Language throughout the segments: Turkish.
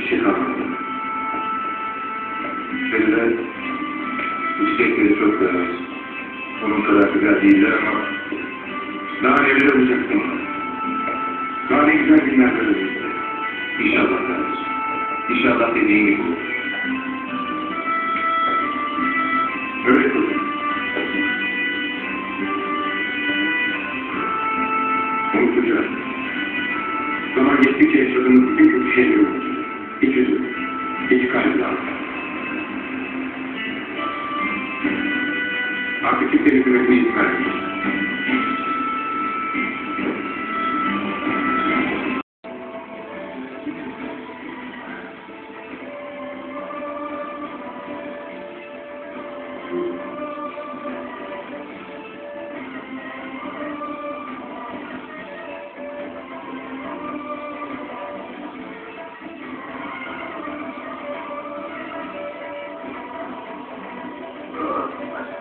şey kalmadı. Şöyle istekleri çok da onun kadar güzel değiller ama daha neler olacaktım. Daha ne güzel günler görecektim. İnşallah kardeşim. İnşallah dediğin gibi olur. Öyle kızım. Unutacağım. Zaman geçtikçe yaşadığımız bütün kötü şeyleri unutacağım. Hiç üzülme. Hiç kaygılanma. Artık kimse hükümetine itibar etmeyecek.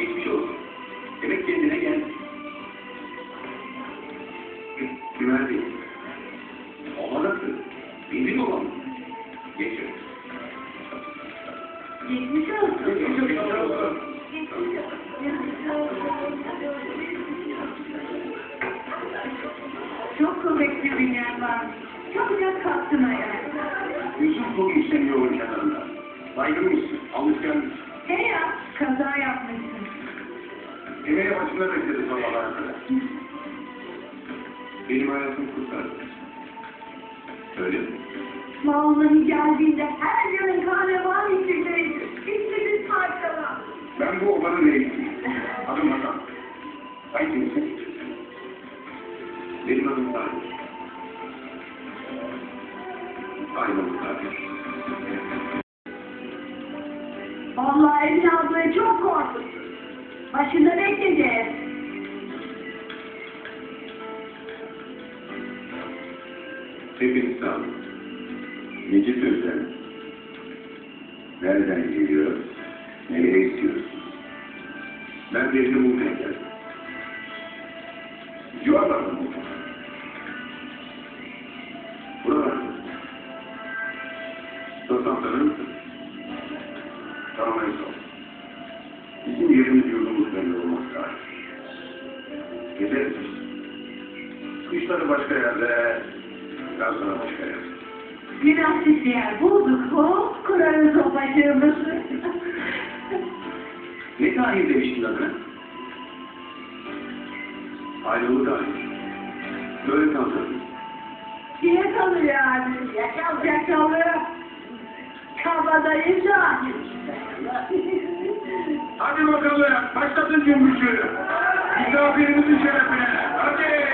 Geçmiş olsun. Demek kendine gel. Güven değil. Olmadı. Bildin olan. Geçin. Geçmiş olsun. Geçmiş olsun. Çok kuvvetli bir yer var. Çok da kalktın ayağa. Yusuf bugün senin yolun kenarında. Baygın mısın? Alışkan mısın? He ya, kaza yapmışsın. Emeğe başında bekledi sabahlara kadar. Benim hayatımı kurtardı. Öyle mi? Vallahi geldiğinde her gün karnaval içindeydi. Gitti bir parçala. Ben bu obanın reisiyim. Adım Hasan. Sen kimsin? Benim adım Tarık. Aynalı Tarık. Emine ablayı çok korkuttu. Başında bekleyeceğiz. Hepiniz sağ olun. Nice sözler. Nereden geliyor? Nereye istiyoruz? Ben birini bulmaya geldim. Civarlarda mı? Buralarda. Dostum tanır mısın? Gezeriz. Kışları başka yerde, yazları başka yerde. Münasip yer bulduk. Hop kurarız o bacağımızı. Ne tahil demiştin adına? Aynalı tahil. Böyle kalsın. Diye kalıyor abi. Yakalacak kalıyor. Kabadayı cahil. Hadi bakalım, başlatın cümbüşü. Misafirimizin şerefine. Hadi.